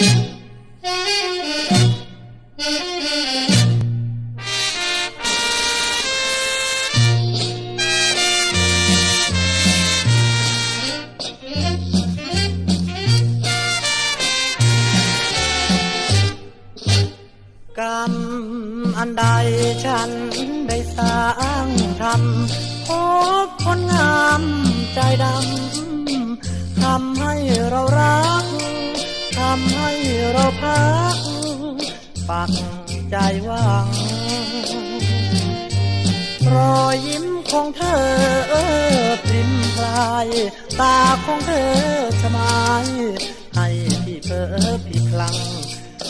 กรรมอันใดฉันได้สร้างทำพบคนงามใจดำำให้เราพัก ปักใจหวัง รอยยิ้มของเธอพริมพลาย ตาของเธอสมายให้พี่เพอพี่คลัง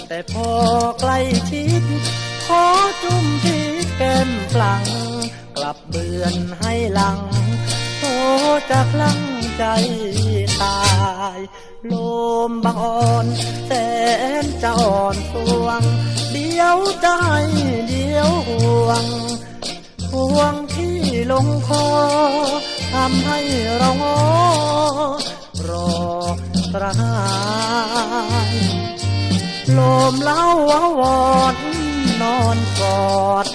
แต่พอใกล้ชิด ขอจุ่มที่แก้มปลัง กลับเบือนให้หลังโอ้จะคลั่งใจตา ยลมบางอ่อนแสนจะอ่อนสวง เดียวใจเดียวห่วง ห่วงที่ลงคอทำให้เรางอรอกรายลมเล่าว่อนนอนกอด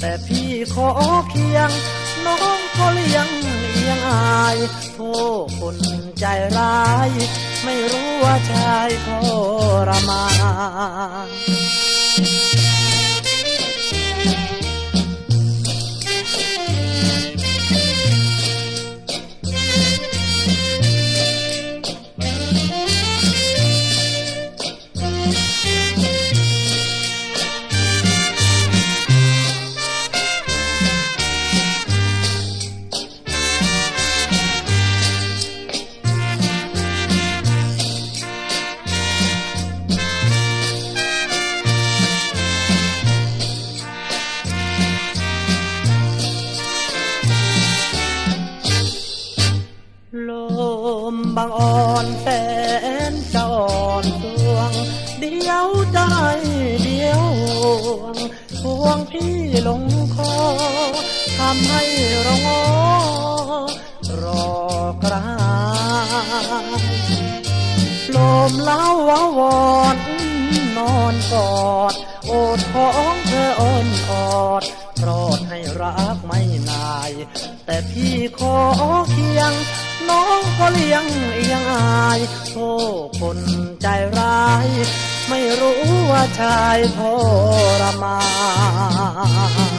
แต่พี่ขอเคียง น้องก็เลี้ยงเอียงอายโทษคนใจร้าย ไม่รู้ว่าชายทรมาน บางอ่อนแสนจะอ่อนดวง เดียวใจเดียวห่วงห่วงพี่ลงคอทำให้เรางอรอกรายลมเล้าวาวอนนอนกอด โอดของเธออ่อนออดโปรดให้รักไม่นาย แต่พี่ขอเคียงน้องก็ายโทษคนใจร้าย ไม่รู้ว่าชายทรมาน